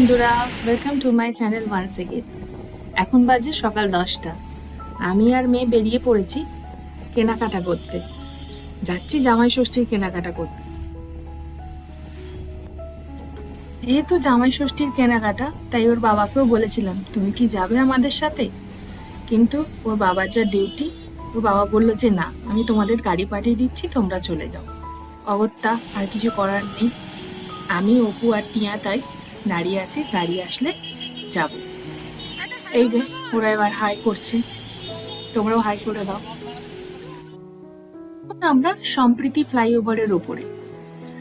বন্ধুরা welcome to my channel once again এখন বাজে সকাল দশটা। আমি আর মেয়ে বেরিয়ে পড়েছি কেনাকাটা করতে। যাচ্ছি জামাই ষষ্ঠীর কেনাকাটা করতে। যেহেতু জামাই ষষ্ঠীর কেনাকাটা, তাই ওর বাবাকেও বলেছিলাম, তুমি কি যাবে আমাদের সাথে? কিন্তু ওর বাবার যা ডিউটি ওর বাবা বলল যে, না, আমি তোমাদের গাড়ি পাঠিয়ে দিচ্ছি, তোমরা চলে যাও। অগত্যা আর কিছু করার নেই। আমি, অপু আর টিয়া তাই দাঁড়িয়ে আছি, গাড়ি আসলে যাব। এই যে, ওরা এবার হাই করছে। তোমরাও হাই করে দাও। আমরা সম্প্রীতি ফ্লাইওভারের ওপরে।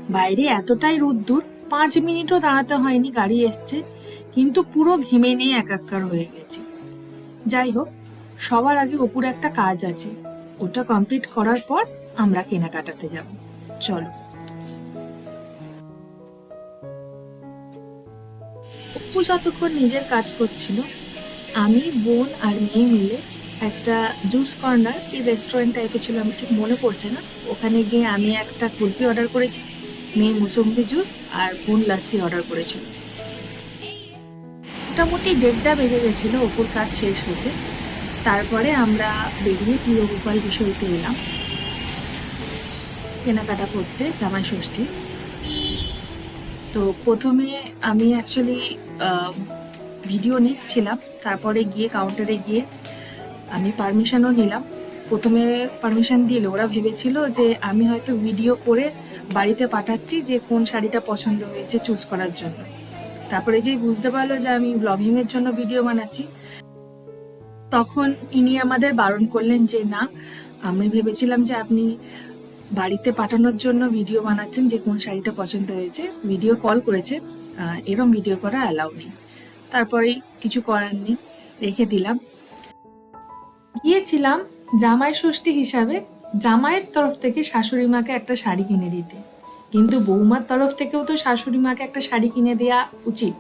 বাইরে এতটাই রোদ্দুর, পাঁচ মিনিটও দাঁড়াতে হয়নি, গাড়ি এসছে। কিন্তু পুরো ঘেমে নিয়ে একাকার হয়ে গেছে। যাই হোক, সবার আগে অপুর একটা কাজ আছে। ওটা কমপ্লিট করার পর আমরা কেনাকাটাতে যাব। চলো। অপু যতক্ষণ নিজের কাজ করছিল, আমি, বোন আর মেয়ে মিলে একটা জুস কর্নার, কি রেস্টুরেন্ট টাইপের ছিল, আমি ঠিক মনে পড়ছে না। ওখানে গিয়ে আমি একটা কুলফি অর্ডার করেছি, মেয়ে মুসম্বি জুস আর বোন লাস্সি অর্ডার করেছিল। মোটামুটি দেড়টা বেজে গেছিল অপুর কাজ শেষ হতে। তারপরে আমরা বেরিয়ে প্রিয় গোপাল বিষয়তে এলাম। কেনাকাটা করতে জামাই ষষ্ঠী। তো প্রথমে আমি অ্যাকচুয়ালি ভিডিও নিচ্ছিলাম, তারপরে গিয়ে কাউন্টারে গিয়ে আমি পারমিশনও নিলাম। প্রথমে পারমিশন দিল, ওরা ভেবেছিল যে আমি হয়তো ভিডিও করে বাড়িতে পাঠাচ্ছি যে কোন শাড়িটা পছন্দ হয়েছে চুজ করার জন্য। তারপরে যেই বুঝতে পারল যে আমি ব্লগিংয়ের জন্য ভিডিও বানাচ্ছি, তখন ইনি আমাদের বারণ করলেন যে না, আমি ভেবেছিলাম যে আপনি বাড়িতে পাঠানোর জন্য ভিডিও বানাচ্ছেন যে কোন শাড়িটা পছন্দ হয়েছে ভিডিও কল করেছে এরম ভিডিও করা অ্যালাউ নেই। তারপরেই কিছু করার নেই, রেখে দিলাম। গিয়েছিলাম জামাই ষষ্ঠী হিসাবে, জামাইয়ের তরফ থেকে শাশুড়ি মাকে একটা শাড়ি কিনে দিতে। কিন্তু বৌমার তরফ থেকেও তো শাশুড়ি মাকে একটা শাড়ি কিনে দেওয়া উচিত,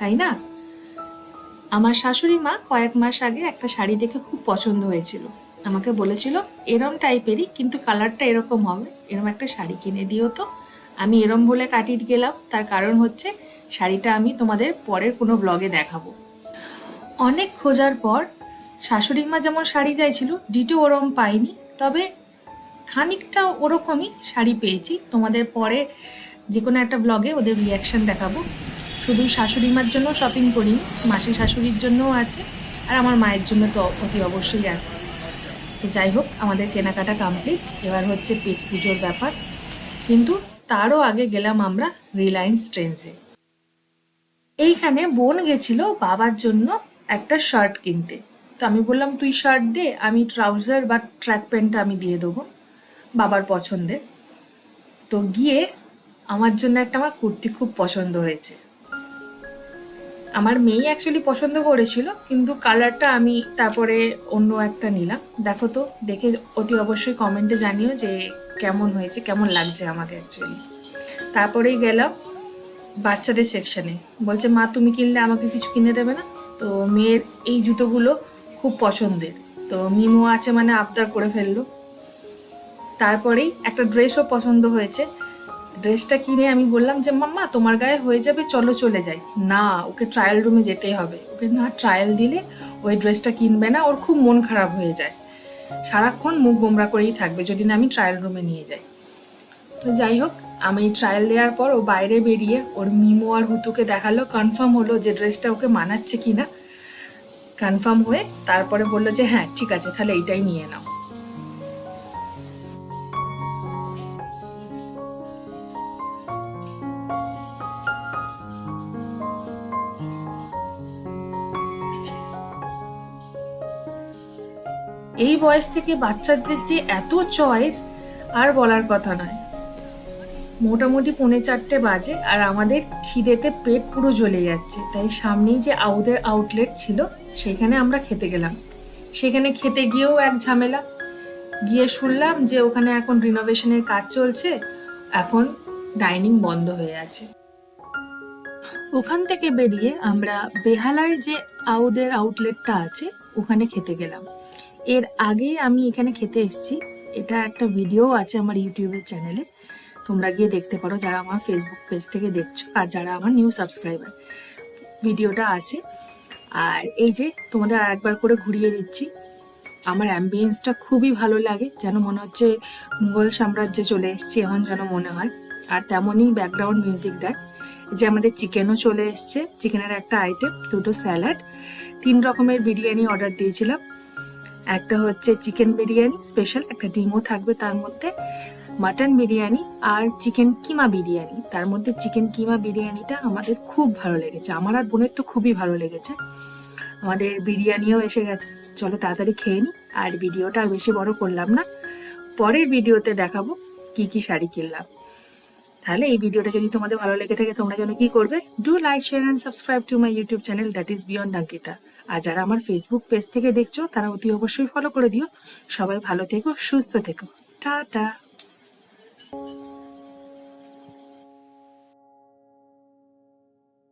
তাই না? আমার শাশুড়ি মা কয়েক মাস আগে একটা শাড়ি দেখে খুব পছন্দ হয়েছিল। আমাকে বলেছিল, এরম টাইপেরই কিন্তু কালারটা এরকম হবে। এরম একটা শাড়ি কিনে দিও তো। আমি এরম বলে কাটিয়ে গেলাম। তার কারণ হচ্ছে, শাড়িটা আমি তোমাদের পরের কোনো ব্লগে দেখাবো। অনেক খোঁজার পর শাশুড়ি মা যেমন শাড়ি চাইছিল, ডিটো ওরম পাইনি তবে খানিকটা ওরকমই শাড়ি পেয়েছি। তোমাদের পরে যে কোনো একটা ব্লগে ওদের রিয়াকশন দেখাবো। শুধু শাশুড়ি মার জন্য শপিং করিনি, মাসি শাশুড়ির জন্যও আছে, আর আমার মায়ের জন্য তো অতি অবশ্যই আছে। তো যাই হোক, আমাদের কেনাকাটা কমপ্লিট এবার হচ্ছে পেট পুজোর ব্যাপার। কিন্তু তারও আগে গেলাম আমরা রিলায়েন্স ট্রেন্সে এইখানে বোন গেছিল বাবার জন্য একটা শার্ট কিনতে। তো আমি বললাম, তুই শার্ট দে, আমি ট্রাউজার বা ট্র্যাক প্যান্টটা আমি দিয়ে দেবো বাবার পছন্দের। তো গিয়ে আমার জন্য একটা আমার কুর্তি খুব পছন্দ হয়েছে। আমার মেয়ে অ্যাকচুয়ালি পছন্দ করেছিল, কিন্তু কালারটা আমি তারপরে অন্য একটা নিলাম। দেখো তো, দেখে অতি অবশ্যই কমেন্টে জানিও যে কেমন হয়েছে, কেমন লাগছে আমাকে অ্যাকচুয়ালি তারপরেই গেলাম বাচ্চাদের সেকশানে বলছে, মা, তুমি কিনলে আমাকে কিছু কিনে দেবে না? তো মেয়ের এই জুতোগুলো খুব পছন্দের। তো মিমো আছে মানে আবদার করে ফেলল। তারপরেই একটা ড্রেসও পছন্দ হয়েছে। ড্রেসটা কিনে আমি বললাম যে, মাম্মা, তোমার গায়ে হয়ে যাবে, চলো চলে যাই। না, ওকে ট্রায়াল রুমে যেতেই হবে। ওকে না ট্রায়াল দিলে ওই ড্রেসটা কিনবে না, ওর খুব মন খারাপ হয়ে যায়। সারাক্ষণ মুখ গোমরা করেই থাকবে, যদি না আমি ট্রায়াল রুমে নিয়ে যাই। তো যাই হোক, আমি ট্রায়াল দেওয়ার পর ও বাইরে বেরিয়ে ওর মিমো আর হুতুকে দেখাল কনফার্ম হলো যে ড্রেসটা ওকে মানাচ্ছে কি না কনফার্ম হয়ে তারপরে বলল যে হ্যাঁ ঠিক আছে, তাহলে এইটাই নিয়ে নাও। এই বয়স থেকে বাচ্চাদের যে এত চয়েস আর বলার কথা নয়। মোটামুটি পৌনে চারটে বাজে আর আমাদের খিদেতে পেট পুরো জ্বলে যাচ্ছে। তাই সামনেই যে আউদের আউটলেট ছিল, সেখানে আমরা খেতে গেলাম। সেখানে খেতে গিয়েও এক ঝামেলা। গিয়ে শুনলাম যে ওখানে এখন রিনোভেশনের কাজ চলছে, এখন ডাইনিং বন্ধ হয়ে আছে। ওখান থেকে বেরিয়ে আমরা বেহালার যে আউদের আউটলেটটা আছে, ওখানে খেতে গেলাম। এর আগে আমি এখানে খেতে এসেছি। এটা একটা ভিডিও আছে আমার ইউটিউবের চ্যানেলে তোমরা গিয়ে দেখতে পারো যারা আমার ফেসবুক পেজ থেকে দেখছ আর যারা আমার নিউ সাবস্ক্রাইবার ভিডিওটা আছে। আর এই যে তোমাদের আর একবার করে ঘুরিয়ে দিচ্ছি। আমার অ্যাম্বিয়েন্সটা খুবই ভালো লাগে। যেন মনে হচ্ছে মুঘল সাম্রাজ্যে চলে এসেছি এমন যেন মনে হয়। আর তেমনই ব্যাকগ্রাউন্ড মিউজিক দেয়। যে আমাদের চিকেনও চলে এসছে। চিকেনের একটা আইটেম দুটো স্যালাড তিন রকমের বিরিয়ানি অর্ডার দিয়েছিলাম। একটা হচ্ছে চিকেন বিরিয়ানি স্পেশাল একটা ডিমও থাকবে তার মধ্যে মাটন বিরিয়ানি আর চিকেন কিমা বিরিয়ানি। তার মধ্যে চিকেন কিমা বিরিয়ানিটা আমাদের খুব ভালো লেগেছে। আমার আর বোনের তো খুবই ভালো লেগেছে। আমাদের বিরিয়ানিও এসে গেছে। চলো তাড়াতাড়ি খেয়ে নিই আর ভিডিওটা আর বেশি বড় করলাম না। পরের ভিডিওতে দেখাবো কি কি শাড়ি কিনলাম। তাহলে এই ভিডিওটা যদি তোমাদের ভালো লেগে থাকে তোমরা যেন কি করবে do like share and subscribe to my YouTube channel that is beyond Ankita আর যারা আমার ফেসবুক পেজ থেকে দেখছ, তারা অতি অবশ্যই ফলো করে দিও। সবাই ভালো থেকো, সুস্থ থেকো। টাটা।